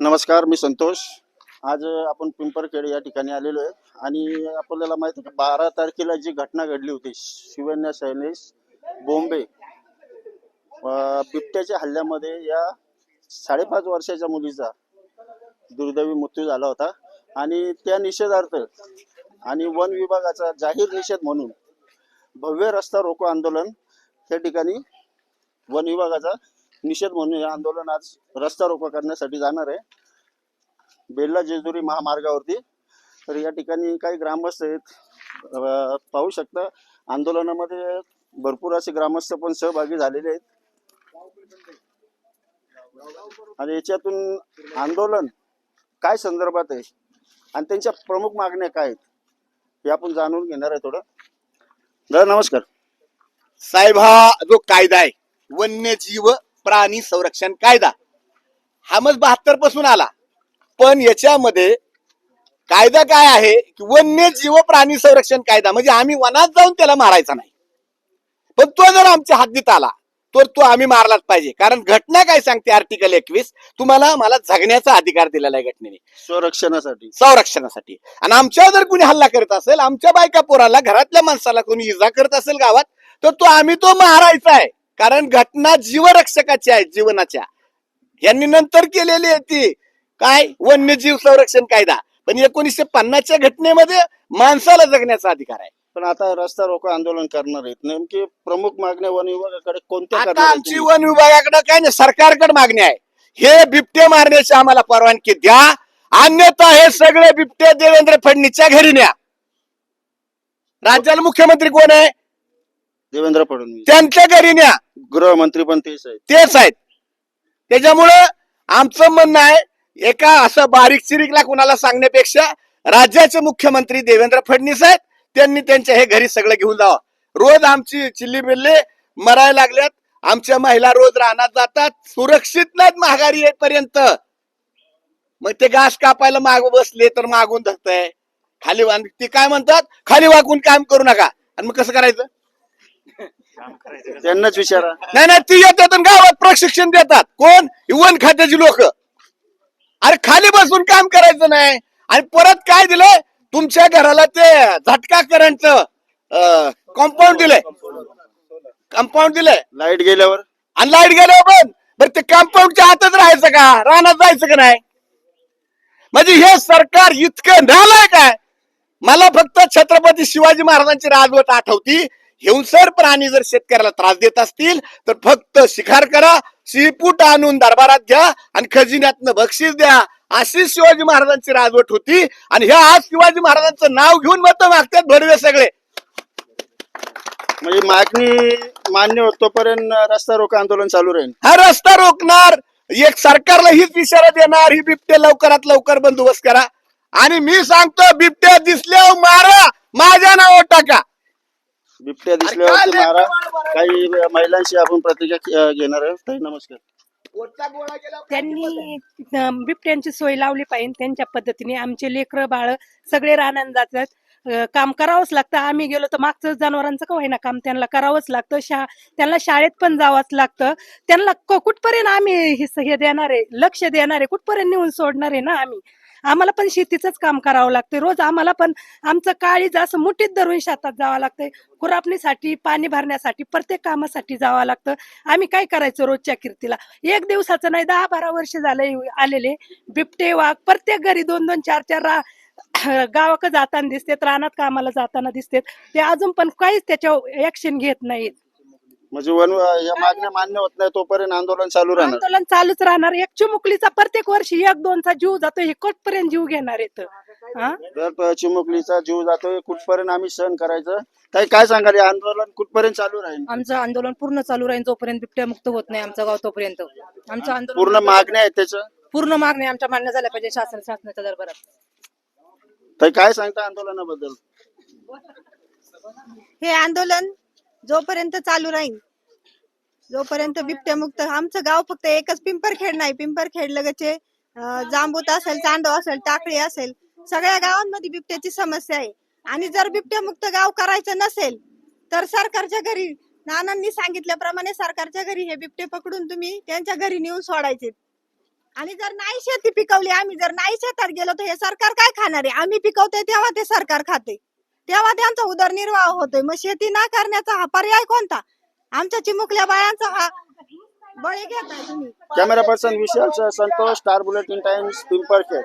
नमस्कार मी संतोष. आज आपण पिंपरखेड या ठिकाणी आलेलो आहे आणि आपल्याला माहिती आहे की बारा तारखेला जी घटना घडली होती शिवन्या सैनिस बोंबे बिबट्याच्या हल्ल्यामध्ये या साडेपाच वर्षाच्या मुलीचा दुर्दैवी मृत्यू झाला होता. आणि त्या निषेधार्थ आणि वन विभागाचा जाहीर निषेध म्हणून भव्य रस्ता रोको आंदोलन त्या ठिकाणी वन विभागाचा निषेध म्हणून हे आंदोलन आज रस्ता रोको करण्यासाठी जाणार आहे. बेल्ला जेजुरी महामार्गावरती. तर या ठिकाणी काही ग्रामस्थ आहेत. पाहू शकता आंदोलनामध्ये भरपूर असे ग्रामस्थ पण सहभागी झालेले आहेत. आणि याच्यातून आंदोलन काय संदर्भात आहे? आणि त्यांच्या प्रमुख मागण्या काय आहेत? हे आपण जाणून घेणार आहे थोडं. दादा नमस्कार. साहेब हा जो कायदा आहे वन्यजीव प्राणी संरक्षण कायदा. हा मग बहात्तरपासून आला. पण याच्यामध्ये कायदा काय आहे? की वन्यजीव प्राणी संरक्षण कायदा. म्हणजे आम्ही वनात जाऊन त्याला मारायचा नाही. पण तो जर आमच्या हद्दीत आला तर तो आम्ही मारलाच पाहिजे. कारण घटना काय सांगते आर्टिकल एकवीस? तुम्हाला मला जगण्याचा अधिकार दिलेला आहे घटनेने. स्वरक्षणासाठी संरक्षणासाठी. आणि आमच्यावर जर कुणी हल्ला करत असेल आमच्या बायका पोराला घरातल्या माणसाला कोणी इजा करत असेल गावात तर तो आम्ही तो मारायचा आहे. कारण घटना जीवरक्षकाची आहे जीवनाच्या. यांनी नंतर केलेली आहे ती. काय? वन्यजीव संरक्षण कायदा. पण एकोणीसशे पन्नासच्या घटनेमध्ये माणसाला जगण्याचा अधिकार आहे. पण आता रस्ता रोको आंदोलन करणार आहेत. नेमकी प्रमुख मागण्या वन विभागाकडे कोणत्या आता करणार आहेत आमची तुम्ही? वन विभागाकडे काय नाही सरकारकडे मागणी आहे. हे बिबटे मारण्याची आम्हाला परवानगी द्या. अन्यथा हे सगळे बिबटे देवेंद्र फडणवीसच्या घरी न्या. राज्याला मुख्यमंत्री कोण आहे? देवेंद्र फडणवीस. त्यांच्या घरी न्या. गृहमंत्री पण तेच आहेत. तेच आहेत. त्याच्यामुळं आमचं म्हणणं आहे एका असं बारीक चिरीकला कुणाला सांगण्यापेक्षा राज्याचे मुख्यमंत्री देवेंद्र फडणवीस आहेत त्यांनी त्यांच्या हे घरी सगळं घेऊन जावं. रोज आमची चिल्ली बिल्ली मरायला लागल्यात. आमच्या महिला रोज रानात जातात. सुरक्षित नाहीत महागारी येईपर्यंत. मग ते घास कापायला माग बसले तर मागून धरतय. खाली ते काय म्हणतात? खाली वाकून काम करू नका. आणि मग कसं करायचं? त्यांनाच विचारा. नाही नाही ती येतात आणि गावात प्रशिक्षण देतात. कोण? वन खात्याची लोक. अरे खाली बसून काम करायचं नाही. आणि परत काय दिलंय? तुमच्या घराला ते झटका करंटचं कॉम्पाऊंड दिलंय. कंपाऊंड दिलंय. लाइट गेल्यावर? आणि लाइट गेल्यावर पण. बरं ते कंपाऊंडच्या आतच राहायचं का? रानात जायचं का नाही? म्हणजे हे सरकार इतकं नालाय काय? मला फक्त छत्रपती शिवाजी महाराजांची राजवट आठवती. हिंसर प्राणी जर शेतकऱ्याला त्रास देत असतील तर फक्त शिकार करा शिपूट आणून दरबारात घ्या आणि खजिन्यातनं बक्षीस द्या. अशी शिवाजी महाराजांची राजवट होती आणि ह्या आज शिवाजी महाराजांचं नाव घेऊन मत मागतात भडवे सगळे. म्हणजे मागणी मान्य होत तोपर्यंत रस्ता रोको आंदोलन चालू राहील. हा रस्ता रोखणार. एक सरकारला हीच इशारा देणार ही बिबटे लवकरात लवकर बंदोबस्त करा. आणि मी सांगतो बिबट्या दिसल्यावर मारा. माझ्या नावावर टाका. बिबट्या दिसल्यावरती मारा काही महिलांशी आपण प्रतिक्रिया घेणार आहे ताई नमस्कार. त्यांनी बिबट्यांची सोय लावली पाहिजे त्यांच्या पद्धतीने आमचे लेकरं बाळ सगळे रानात जातात. काम करावंच लागतं. आम्ही गेलो तर मागचं जनावरांचं का होईना काम? त्यांना करावंच लागतं. शा त्यांना शाळेत पण जावंच लागतं. त्यांना क- कुठपर्यंत आम्ही हे देणार आहे? लक्ष देणार आहे? कुठपर्यंत नेऊन सोडणार आहे ना आम्ही? आम्हाला पण शेतीचंच काम करावं लागतं रोज आम्हाला पण आमचं काळी असं मुठीत धरून शेतात जावं लागतंय. खुरापणीसाठी पाणी भरण्यासाठी प्रत्येक कामासाठी जावं लागतं. आम्ही काय करायचं रोजच्या कीर्तीला? एक दिवसाचं नाही दहा बारा वर्ष झालं आलेले. बिबटे वाघ प्रत्येक घरी दोन दोन चार चार रा गावाक जाताना दिसतेत रानात कामाला जाताना दिसतेत. ते अजून पण काहीच त्याच्यावर ऍक्शन घेत नाहीत. म्हणजे वन या मागण्या मान्य होत नाही तोपर्यंत आंदोलन चालू राहणार. आंदोलन चालूच राहणार. एक चिमुकलीचा प्रत्येक वर्षी एक दोनचा जीव जातो हे कुठपर्यंत जीव घेणार येत हा? तर चिमुकलीचा जीव जातोय कुठपर्यंत आम्ही सहन करायचं? ताई काय सांगाल? हे आंदोलन कुठपर्यंत चालू राहील? आमचं आंदोलन पूर्ण चालू राहील जोपर्यंत बिबट्या मुक्त होत नाही आमचं गाव तोपर्यंत. आमचं आंदोलन पूर्ण मागण्या आहेत त्याचं? पूर्ण मागणी आमच्या मान्य झाल्या पाहिजे शासन शासनाच्या दरबारात. तर काय सांगता आंदोलनाबद्दल? हे आंदोलन जोपर्यंत चालू राहील जोपर्यंत बिबट्यामुक्त आमचं गाव फक्त एकच पिंपरखेड नाही. पिंपरखेड लगतचे जांबूत असेल चांदो असेल टाकळी असेल सगळ्या गावांमध्ये बिबट्याची समस्या आहे. आणि जर बिबट्यामुक्त गाव करायचं नसेल तर सरकारच्या घरी नानांनी सांगितल्याप्रमाणे सरकारच्या घरी हे बिबटे पकडून तुम्ही त्यांच्या घरी नेऊन सोडायचे आणि जर नाही शेती पिकवली आम्ही जर नाही शेतात गेलो तर हे सरकार काय खाणार आहे? आम्ही पिकवतोय तेव्हा ते सरकार खाते. तेव्हा त्यांचा उदरनिर्वाह होतोय. मग शेती ना करण्याचा हा पर्याय कोणता? आमच्या चिमुकल्या बायांचा हा बळी घेताय तुम्ही. Camera person Vishal Santosh star bulletin times Pimpalkhed